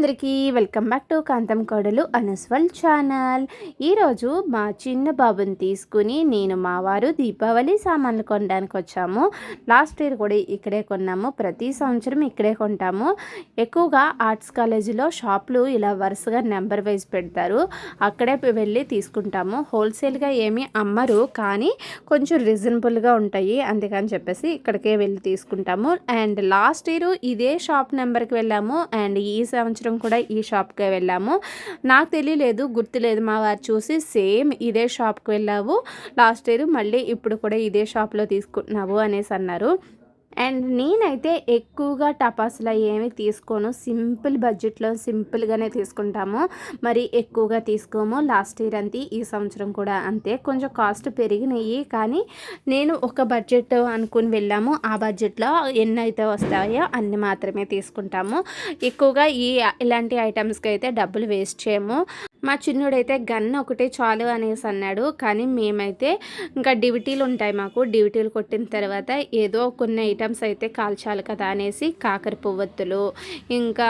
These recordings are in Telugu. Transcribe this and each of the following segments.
అందరికీ వెల్కమ్ బ్యాక్ టు కాంతం కోడలు అనస్వల్ ఛానల్. ఈరోజు మా చిన్న బాబుని తీసుకుని నేను మా వారు దీపావళి సామాన్లు కొనడానికి వచ్చాము. లాస్ట్ ఇయర్ కూడా ఇక్కడే కొన్నాము. ప్రతి సంవత్సరం ఇక్కడే కొంటాము. ఎక్కువగా ఆర్ట్స్ కాలేజీలో షాపులు ఇలా వరుసగా నెంబర్ వైజ్ పెడతారు. అక్కడే వెళ్ళి తీసుకుంటాము. హోల్సేల్గా ఏమీ అమ్మరు కానీ కొంచెం రీజనబుల్గా ఉంటాయి అందుకని చెప్పేసి ఇక్కడికే వెళ్ళి తీసుకుంటాము. అండ్ లాస్ట్ ఇయర్ ఇదే షాప్ నెంబర్కి వెళ్ళాము. అండ్ ఈ సంవత్సరం కూడా ఈ షాప్కే వెళ్ళాము. నాకు తెలియలేదు గుర్తులేదు మా వారు చూసి సేమ్ ఇదే షాప్కి వెళ్ళావు లాస్ట్ ఇయర్ మళ్ళీ ఇప్పుడు కూడా ఇదే షాప్లో తీసుకుంటున్నావు అనేసి అన్నారు. అండ్ నేనైతే ఎక్కువగా టపాసులు ఏమి తీసుకోను. సింపుల్ బడ్జెట్లో సింపుల్గానే తీసుకుంటాము. మరి ఎక్కువగా తీసుకోము. లాస్ట్ ఇయర్ అంతే ఈ సంవత్సరం కూడా అంతే. కొంచెం కాస్ట్ పెరిగినాయి కానీ నేను ఒక బడ్జెట్ అనుకుని వెళ్ళాము. ఆ బడ్జెట్లో ఎన్ని అయితే వస్తాయో అన్ని మాత్రమే తీసుకుంటాము. ఎక్కువగా ఈ ఇలాంటి ఐటమ్స్కి అయితే డబ్బులు వేస్ట్ చేయము. మా చిన్నుడైతే గన్ ఒకటే చాలు అనేసి అన్నాడు. కానీ మేమైతే ఇంకా డ్యూటీలు ఉంటాయి మాకు. డ్యూటీలు కొట్టిన తర్వాత ఏదో కొన్ని ఐటమ్స్ అయితే కాల్చాలి కదా అనేసి కాకర పువ్వొత్తులు ఇంకా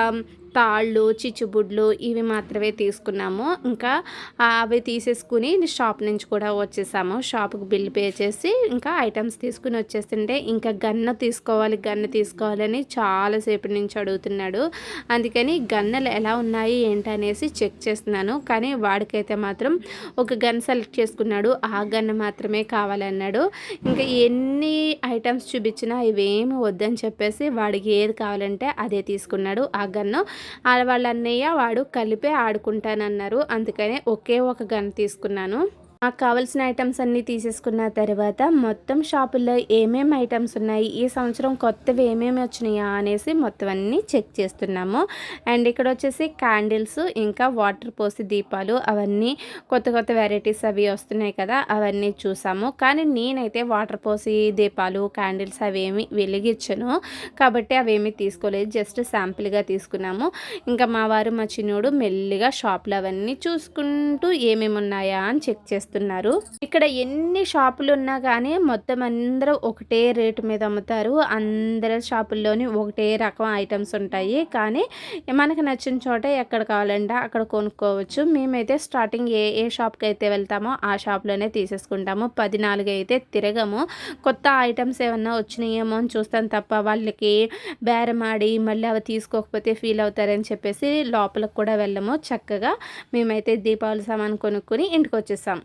తాళ్ళు చిచ్చుబుడ్లు ఇవి మాత్రమే తీసుకున్నాము. ఇంకా అవి తీసేసుకుని షాప్ నుంచి కూడా వచ్చేసాము. షాప్కి బిల్ పే చేసి ఇంకా ఐటమ్స్ తీసుకుని వచ్చేస్తుంటే ఇంకా గన్న తీసుకోవాలి గన్న తీసుకోవాలని చాలాసేపు నుంచి అడుగుతున్నాడు. అందుకని గన్నలు ఎలా ఉన్నాయి ఏంటనేసి చెక్ చేస్తున్నాను. కానీ వాడికైతే మాత్రం ఒక గన్ సెలెక్ట్ చేసుకున్నాడు. ఆ గన్ మాత్రమే కావాలన్నాడు. ఇంకా ఎన్ని ఐటమ్స్ చూపించినా ఇవేమి వద్దని చెప్పేసి వాడికి ఏది కావాలంటే అదే తీసుకున్నాడు. ఆ గన్ను వాళ్ళ అన్నయ్య వాడు కలిపే ఆడుకుంటానన్నారు. అందుకనే ఒకే ఒక గన్ తీసుకున్నాను. నాకు కావాల్సిన ఐటమ్స్ అన్నీ తీసేసుకున్న తర్వాత మొత్తం షాపుల్లో ఏమేమి ఐటమ్స్ ఉన్నాయి ఈ సంవత్సరం కొత్తవి ఏమేమి వచ్చినాయా అనేసి మొత్తం అన్నీ చెక్ చేస్తున్నాము. అండ్ ఇక్కడ వచ్చేసి క్యాండిల్స్ ఇంకా వాటర్ పోసి దీపాలు అవన్నీ కొత్త కొత్త వెరైటీస్ అవి వస్తున్నాయి కదా అవన్నీ చూసాము. కానీ నేనైతే వాటర్ పోసి దీపాలు క్యాండిల్స్ అవేమి వెలిగించను. కాబట్టి అవేమీ తీసుకోలేదు జస్ట్ శాంపిల్గా తీసుకున్నాము. ఇంకా మా వారు మా చిన్నోడు మెల్లిగా షాపులు అవన్నీ చూసుకుంటూ ఏమేమి ఉన్నాయా అని చెక్ చేస్తాం. చేస్తున్నారు. ఇక్కడ ఎన్ని షాపులు ఉన్నా కానీ మొత్తం అందరూ ఒకటే రేటు మీద అమ్ముతారు. అందరి షాపుల్లోని ఒకటే రకం ఐటమ్స్ ఉంటాయి. కానీ మనకు నచ్చిన చోట ఎక్కడ కావాలంటే అక్కడ కొనుక్కోవచ్చు. మేమైతే స్టార్టింగ్ ఏ ఏ షాప్కి అయితే వెళ్తామో ఆ షాప్లోనే తీసేసుకుంటాము. పది నాలుగు అయితే తిరగము. కొత్త ఐటమ్స్ ఏమన్నా వచ్చినాయేమో అని చూస్తాం తప్ప వాళ్ళకి బేరమాడి మళ్ళీ అవి తీసుకోకపోతే ఫీల్ అవుతారని చెప్పేసి లోపలికి కూడా వెళ్ళము. చక్కగా మేమైతే దీపావళి సామాన్ కొనుక్కొని ఇంటికి వచ్చేసాం.